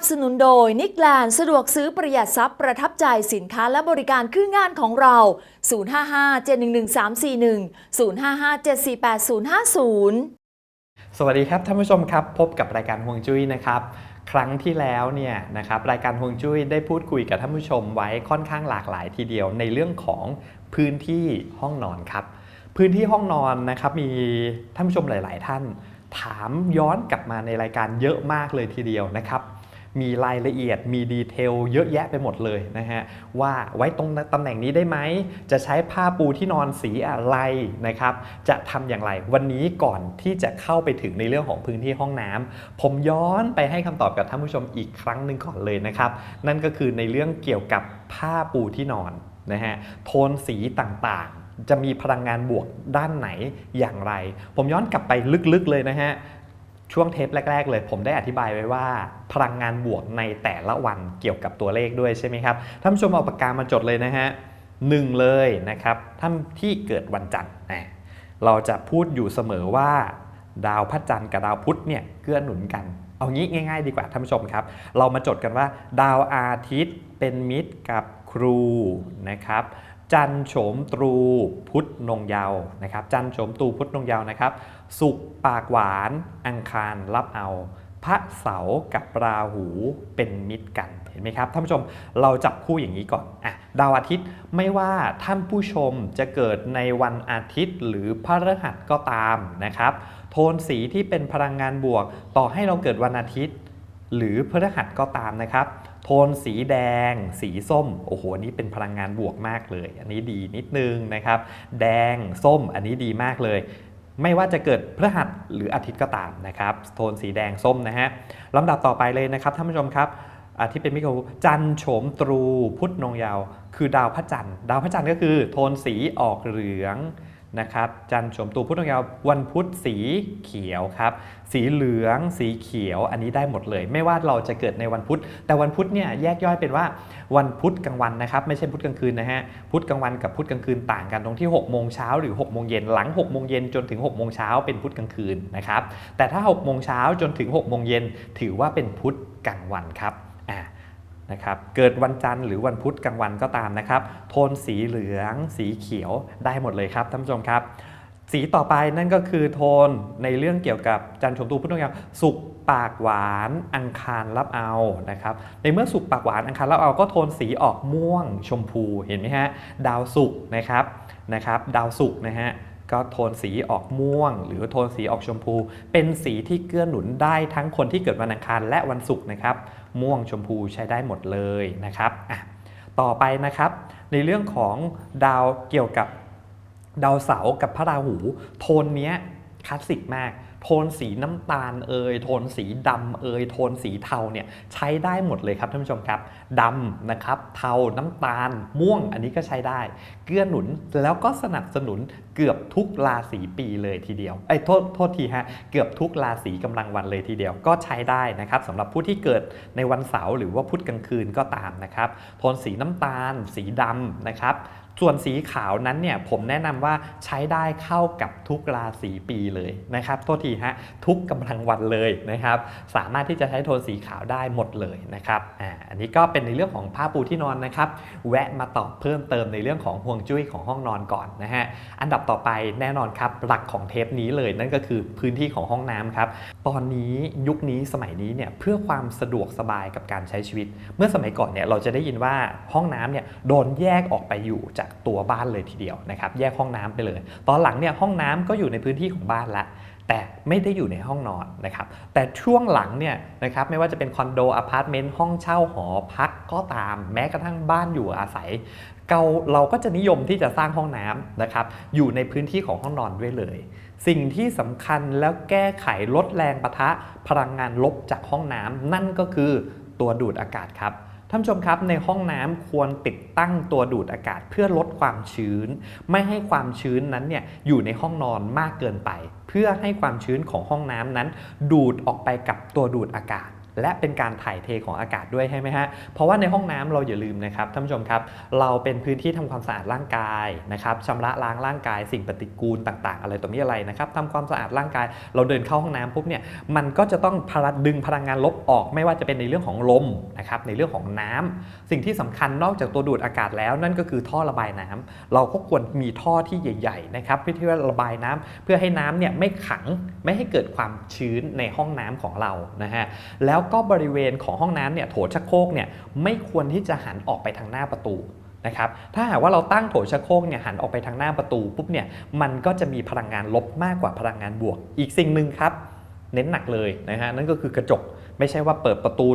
บสนุนโดยนิกแลนสะดวกซื้อประหยัดทรัพย์ประทับใจสินค้าและบริการคืองานของเรา 055-711-341-055-748-050สวัสดีครับท่านผู้ชมครับ พบกับรายการฮวงจุ้ยนะครับ ครั้งที่แล้วเนี่ยนะครับรายการฮวงจุ้ยได้พูดคุยกับท่านผู้ชมไว้ค่อนข้างหลากหลายทีเดียวในเรื่องของพื้นที่ห้องนอนครับ พื้นที่ห้องนอนนะครับมีท่านผู้ชมหลาย ๆ ท่าน ถามย้อนกลับมาในรายการเยอะมากเลยทีเดียวนะครับ มีรายละเอียดมีดีเทลเยอะแยะไปหมดเลยนะฮะว่าไว้ตรงตำแหน่งนี้ได้ไหม จะใช้ผ้าปูที่นอนสีอะไรนะครับ จะทำอย่างไรวันนี้ก่อนที่จะเข้าไปถึงในเรื่องของพื้นที่ห้องน้ำผมย้อนไปให้คำตอบกับท่านผู้ชมอีกครั้งหนึ่งก่อนเลยนะครับ นั่นก็คือในเรื่องเกี่ยวกับผ้าปูที่นอนนะฮะโทนสีต่างๆ จะมีพลังงานบวกด้านไหนอย่างไร ผมย้อนกลับไปลึกๆเลยนะฮะ ช่วงเทปแรก ๆ เลยผมได้อธิบายไว้ว่า พลังงานบวกในแต่ละวันเกี่ยวกับตัวเลขด้วยใช่ไหมครับท่านผู้ชมเอาปากกามาจดเลยนะฮะหนึ่งเลยนะครับท่านที่เกิดวันจันทร์เราจะพูดอยู่เสมอว่า ดาวพระจันทร์กับดาวพุธเนี่ยเกื้อหนุนกัน เอางี้ง่าย ๆ ดีกว่าท่านผู้ชมครับ เรามาจดกันว่า ดาวอาทิตย์เป็นมิตรกับครูนะครับ จันโฉมตรูพุทธนงเยาวนะครับ จันโฉมตรูพุทธนงเยาวนะครับ สุกปากหวานอังคารรับเอา พระเสากับราหูเป็นมิตรกันเห็นไหมครับท่านผู้ชมเราจับคู่อย่างนี้ก่อนอะดาวอาทิตย์ไม่ว่าท่านผู้ชมจะเกิดในวันอาทิตย์หรือพระฤหัสก็ตามนะครับ โทนสีที่เป็นพลังงานบวก ต่อให้เราเกิดวันอาทิตย์ หรือพฤหัสก็ตามนะครับ โทนสีแดง สีส้ม โอ้โหนี้เป็นพลังงานบวกมากเลย อันนี้ดีนิดนึงนะครับ แดงส้ม อันนี้ดีมากเลย ไม่ว่าจะเกิดพฤหัสหรืออาทิตย์ก็ตามนะครับ โทนสีแดงส้มนะฮะลำดับต่อไปเลยนะครับท่านผู้ชมครับอาที่เป็นมิโกจันโฉมตรูพุธนงยาว คือดาวพระจันทร์ ดาวพระจันทร์ก็คือ โทนสีออกเหลือง นะครับจันทร์โฉมตูพุธนงเยาววันพุธสีเขียวครับสีเหลืองสีเขียวอันนี้ได้หมดเลย ไม่ว่าเราจะเกิดในวันพุธ แต่วันพุธเนี่ยแยกย่อยเป็นว่าวันพุธกลางวันนะครับไม่ใช่พุธกลางคืนนะฮะพุธกลางวันกับพุธกลางคืนต่างกันตรงที่6โมงเช้าหรือ6โมงเย็นหลัง6โมงเย็นจนถึง6โมงเช้าเป็นพุธกลางคืนนะครับแต่ถ้า6โมงเช้าจนถึง6โมงเย็นถือว่าเป็นพุธกลางวันครับ นะครับเกิดวันจันทร์หรือวันพุธกลางวันก็ตามนะครับ โทนสีเหลือง สีเขียวได้หมดเลยครับท่านผู้ชมครับ สีต่อไปนั่นก็คือโทนในเรื่องเกี่ยวกับจันทร์ชมตูพุทธงามสุกปากหวานอังคารรับเอานะครับในเมื่อสุกปากหวานอังคารรับเอาก็โทนสีออกม่วงชมพูเห็นไหมฮะดาวสุกนะครับนะครับ ดาวสุกนะฮะ ก็โทนสีออกม่วง หรือโทนสีออกชมพู เป็นสีที่เกื้อหนุนได้ทั้งคนที่เกิดวันอังคารและวันศุกร์นะครับ ม่วงชมพูใช้ได้หมดเลยนะครับอะต่อไปนะครับ ในเรื่องของดาวเกี่ยวกับดาวเสาร์กับพระราหู โทนเนี้ยคลาสสิกมาก โทนสีน้ำตาลเอยโทนสีดำเอยโทนสีเทาเนี่ยใช้ได้หมดเลยครับท่านผู้ชมครับดำนะครับเทาน้ำตาล ม่วงอันนี้ก็ใช้ได้ เกื้อหนุนแล้วก็สนับสนุนเกือบทุกราศีปีเลยทีเดียวไอ้โทษโทษทีฮะเกือบทุกราศีกำลังวันเลยทีเดียวก็ใช้ได้นะครับสำหรับผู้ที่เกิดในวันเสาร์หรือว่าพุธกลางคืนก็ตามนะครับโทนสีน้ำตาล สีดำนะครับ ส่วนสีขาวนั้นเนี่ยผมแนะนำว่าใช้ได้เข้ากับทุกราศีปีเลยนะครับโทษทีฮะทุกกำลังวันเลยนะครับ สามารถที่จะใช้โทนสีขาวได้หมดเลยนะครับอ่าอันนี้ก็เป็นในเรื่องของผ้าปูที่นอนนะครับ แวะมาตอบเพิ่มเติมในเรื่องของห่วงจุ้ยของห้องนอนก่อนนะฮะอันดับต่อไปแน่นอนครับหลักของเทปนี้เลย นั่นก็คือพื้นที่ของห้องน้ำครับตอนนี้ยุคนี้สมัยนี้เนี่ยเพื่อความสะดวกสบายกับการใช้ชีวิต เมื่อสมัยก่อนเนี่ยเราจะได้ยินว่าห้องน้ำเนี่ยโดนแยกออกไปอยู่จากตัวบ้านเลยทีเดียวนะครับแยกห้องน้ำไปเลย ตอนหลังเนี่ยห้องน้ำก็อยู่ในพื้นที่ของบ้านละแต่ไม่ได้อยู่ในห้องนอนนะครับ แต่ช่วงหลังเนี่ยนะครับไม่ว่าจะเป็นคอนโดอพาร์ตเมนต์ห้องเช่าหอพักก็ตามแม้กระทั่งบ้านอยู่อาศัยเราเราก็จะนิยมที่จะสร้างห้องน้ำนะครับอยู่ในพื้นที่ของห้องนอนด้วยเลย สิ่งที่สำคัญแล้วแก้ไขลดแรงปะทะพลังงานลบจากห้องน้ำนั่นก็คือตัวดูดอากาศครับ ท่านผู้ชมครับในห้องน้ำควรติดตั้งตัวดูดอากาศเพื่อลดความชื้น ไม่ให้ความชื้นนั้นเนี่ยอยู่ในห้องนอนมากเกินไป เพื่อให้ความชื้นของห้องน้ำนั้น ดูดออกไปกับตัวดูดอากาศ และเป็นการถ่ายเทของอากาศด้วยใช่ไหมฮะ เพราะว่าในห้องน้ำเราอย่าลืมนะครับท่านผู้ชมครับ เราเป็นพื้นที่ทำความสะอาดร่างกายนะครับชำระล้างร่างกายสิ่งปฏิกูลต่าง ๆ อะไรตัวนี้อะไรนะครับทำความสะอาดร่างกาย เราเดินเข้าห้องน้ำปุ๊บเนี่ยมันก็จะต้องพลัดดึงพลังงานลบออก ไม่ว่าจะเป็นในเรื่องของลมนะครับในเรื่องของน้ำสิ่งที่สำคัญนอกจากตัวดูดอากาศแล้ว นั่นก็คือท่อระบายน้ำเราก็ควรมีท่อที่ใหญ่ๆนะครับเพื่อที่ว่าระบายน้ำเพื่อให้น้ำเนี่ยไม่ขังไม่ให้เกิดความชื้นในห้องน้ำของเรานะฮะแล้วก็บริเวณของห้องน้ำเนี่ยโถชักโครกเนี่ยไม่ควรที่จะหันออกไปทางหน้าประตูนะครับถ้าหากว่าเราตั้งโถชักโครกเนี่ยหันออกไปทางหน้าประตูปุ๊บเนี่ยมันก็จะมีพลังงานลบมากกว่าพลังงานบวก อีกสิ่งหนึ่งครับ เน้นหนักเลยนะฮะนั่นก็คือกระจกไม่ใช่ว่าเปิดประตู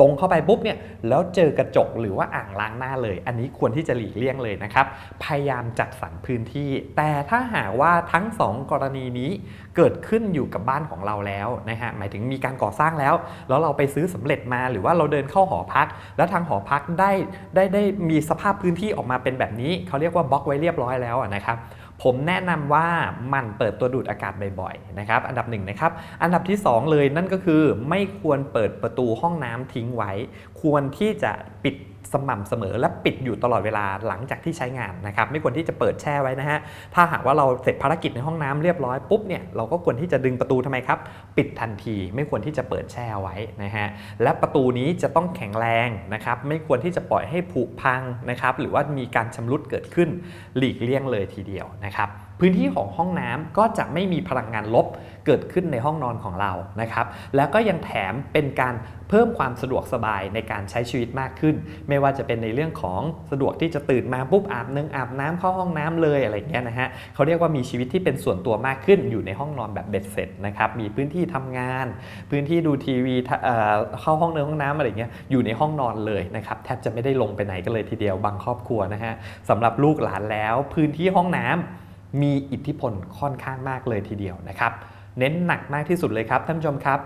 ตรงเข้าไปปุ๊บเนี่ยแล้วเจอกระจกหรือว่าอ่างล้างหน้าเลย อันนี้ควรที่จะหลีกเลี่ยงเลยนะครับ พยายามจัดสรรพื้นที่ แต่ถ้าหากว่าทั้ง 2 กรณีนี้เกิดขึ้นอยู่กับบ้านของเราแล้วนะฮะหมายถึงมีการก่อสร้างแล้ว แล้วเราไปซื้อสำเร็จมาหรือว่าเราเดินเข้าหอพัก แล้วทางหอพักได้ได้ได้มีสภาพพื้นที่ออกมาเป็นแบบนี้เขาเรียกว่าบล็อกไว้เรียบร้อยแล้วนะครับ ผมแนะนำว่าหมันเปิดตัวดูดอากาศบ่อยๆนะครับ อันดับหนึ่งนะครับ อันดับที่ 2 เลยนั่นก็คือไม่ควรเปิดประตูห้องน้ำทิ้งไว้ ควรที่จะปิด สม่ำเสมอและปิดอยู่ตลอดเวลาหลังจากที่ใช้งานนะครับไม่ควรที่จะเปิดแช่ไว้นะฮะถ้าหากว่าเราเสร็จภารกิจในห้องน้ำเรียบร้อยปุ๊บเนี่ยเราก็ควรที่จะดึงประตูทำไมครับ ปิดทันที ไม่ควรที่จะเปิดแช่ไว้นะฮะและประตูนี้จะต้องแข็งแรงนะครับไม่ควรที่จะปล่อยให้ผุพังนะครับหรือว่ามีการชำรุดเกิดขึ้นหลีกเลี่ยงเลยทีเดียวนะครับพื้นที่ของห้องน้ำก็จะไม่มีพลังงานลบเกิดขึ้นในห้องนอนของเรานะครับ แล้วก็ยังแถมเป็นการเพิ่มความสะดวกสบายในการใช้ชีวิตมากขึ้น ไม่ว่าจะเป็นในเรื่องของสะดวกที่จะตื่นมาปุ๊บอาบนึงอาบน้ำเข้าห้องน้ำเลยอะไรเงี้ยนะฮะเขาเรียกว่ามีชีวิตที่เป็นส่วนตัวมากขึ้นอยู่ในห้องนอนแบบเบ็ดเสร็จนะครับ มีพื้นที่ทำงาน พื้นที่ดูทีวีเข้าห้องเนื้อห้องน้ำอะไรเงี้ยอยู่ในห้องนอนเลยนะครับแทบจะไม่ได้ลงไปไหนกันเลยทีเดียวบางครอบครัวนะฮะสำหรับลูกหลานแล้วพื้นที่ห้องน้ำ มีอิทธิพลค่อนข้างมากเลยทีเดียวนะครับ เน้นหนักมากที่สุดเลยครับท่านผู้ชมครับ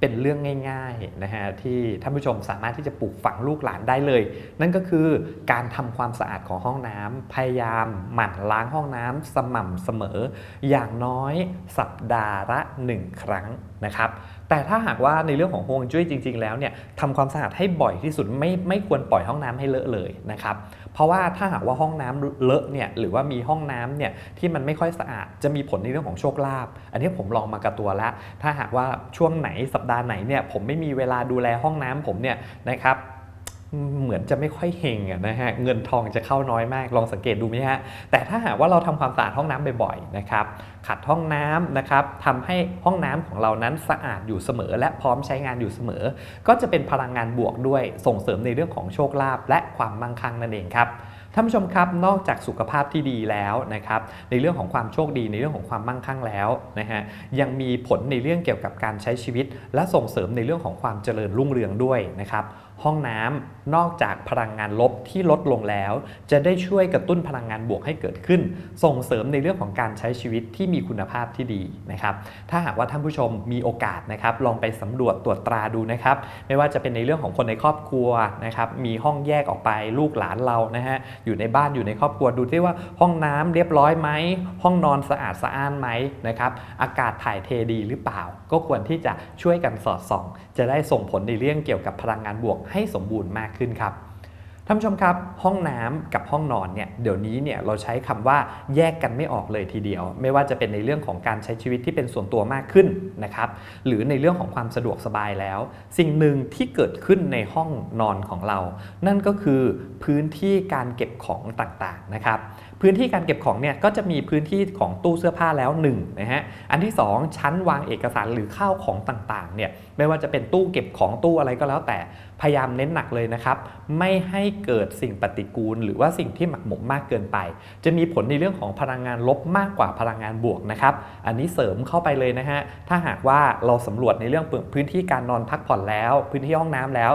เป็นเรื่องง่ายๆนะฮะที่ท่านผู้ชมสามารถที่จะปลูกฝังลูกหลานได้เลย นั่นก็คือการทำความสะอาดของห้องน้ำพยายามหมั่นล้างห้องน้ำสม่ำเสมอ อย่างน้อยสัปดาห์ละ 1 ครั้งนะครับ แต่ถ้าหากว่าในเรื่องของฮวงจุ้ยจริง ๆ แล้วเนี่ยทำความสะอาดให้บ่อยที่สุดไม่ไม่ควรปล่อยห้องน้ำให้เลอะเลยนะครับเพราะว่าถ้าหากว่าห้องน้ำเลอะเนี่ยหรือว่ามีห้องน้ำเนี่ยที่มันไม่ค่อยสะอาดจะมีผลในเรื่องของโชคลาภอันนี้ผมลองมากับตัวแล้ว ถ้าหากว่าช่วงไหนสัปดาห์ไหนเนี่ยผมไม่มีเวลาดูแลห้องน้ำผมเนี่ยนะครับ เหมือนจะไม่ค่อยเฮงนะฮะเงินทองจะเข้าน้อยมากลองสังเกตดูไหมฮะแต่ถ้าหากว่าเราทำความสะอาดห้องน้ำบ่อยๆนะครับขัดห้องน้ำนะครับทำให้ห้องน้ำของเรานั้นสะอาดอยู่เสมอ และพร้อมใช้งานอยู่เสมอ ก็จะเป็นพลังงานบวกด้วยส่งเสริมในเรื่องของโชคลาภและความมั่งคั่งนั่นเองครับท่านผู้ชมครับ นอกจากสุขภาพที่ดีแล้วนะครับ ในเรื่องของความโชคดีในเรื่องของความมั่งคั่งแล้วนะฮะ ยังมีผลในเรื่องเกี่ยวกับการใช้ชีวิต และส่งเสริมในเรื่องของความเจริญรุ่งเรืองด้วยนะครับห้องน้ำนอกจากพลังงานลบที่ลดลงแล้ว จะได้ช่วยกระตุ้นพลังงานบวกให้เกิดขึ้น ส่งเสริมในเรื่องของการใช้ชีวิตที่มีคุณภาพที่ดีนะครับถ้าหากว่าท่านผู้ชมมีโอกาสนะครับลองไปสำรวจตรวจตราดูนะครับไม่ว่าจะเป็นในเรื่องของคนในครอบครัวนะครับมีห้องแยกออกไปลูกหลานเรานะฮะอยู่ในบ้านอยู่ในครอบครัวดูที่ว่าห้องน้ำเรียบร้อยไหมห้องนอนสะอาดสะอ้านไหมนะครับอากาศถ่ายเทดีหรือเปล่า ก็ควรที่จะช่วยกันสอดส่อง จะได้ส่งผลในเรื่องเกี่ยวกับพลังงานบวกให้สมบูรณ์มากขึ้นครับท่านผู้ชมครับห้องน้ำกับห้องนอนเนี่ยเดี๋ยวนี้เนี่ยเราใช้คำว่าแยกกันไม่ออกเลยทีเดียว ไม่ว่าจะเป็นในเรื่องของการใช้ชีวิตที่เป็นส่วนตัวมากขึ้นนะครับหรือในเรื่องของความสะดวกสบายแล้ว สิ่งหนึ่งที่เกิดขึ้นในห้องนอนของเรา นั่นก็คือพื้นที่การเก็บของต่างๆนะครับ พื้นที่การเก็บของเนี่ยก็จะมีพื้นที่ของตู้เสื้อผ้าแล้ว1นงนะฮะอันที่ 2 ชั้นวางเอกสารหรือข้าวของต่างๆเนี่ยไม่ว่าจะเป็นตู้เก็บของตู้อะไรก็แล้วแต่พยายามเน้นหนักเลยนะครับ ไม่ให้เกิดสิ่งปฏิกูล หรือว่าสิ่งที่หมักหมมมากเกินไป จะมีผลในเรื่องของพลังงานลบมากกว่าพลังงานบวกนะครับอันนี้เสริมเข้าไปเลยนะฮะถ้าหากว่าเราสำรวจในเรื่องพื้นที่การนอนพักผ่อนแล้ว พื้นที่ห้องน้ำแล้ว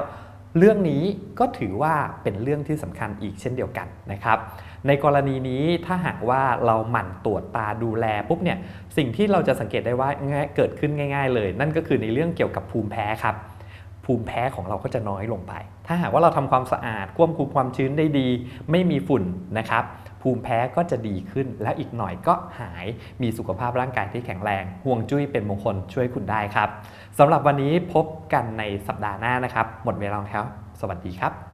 เรื่องนี้ก็ถือว่าเป็นเรื่องที่สำคัญอีกเช่นเดียวกันนะครับ ในกรณีนี้ถ้าหากว่าเราหมั่นตรวจตาดูแลปุ๊บเนี่ยสิ่งที่เราจะสังเกตได้ว่าเกิดขึ้นง่าย ๆ เลย นั่นก็คือในเรื่องเกี่ยวกับภูมิแพ้ครับ ภูมิแพ้ของเราก็จะน้อยลงไป ถ้าหากว่าเราทำความสะอาดควบคุมความชื้นได้ดี ไม่มีฝุ่นนะครับ ภูมิแพ้ก็จะดีขึ้น แล้วอีกหน่อยก็หายมีสุขภาพร่างกายที่แข็งแรงห่วงจุ้ยเป็นมงคลช่วยคุณได้ครับสำหรับวันนี้พบกันในสัปดาห์หน้านะครับ หมดเวลาแล้วสวัสดีครับ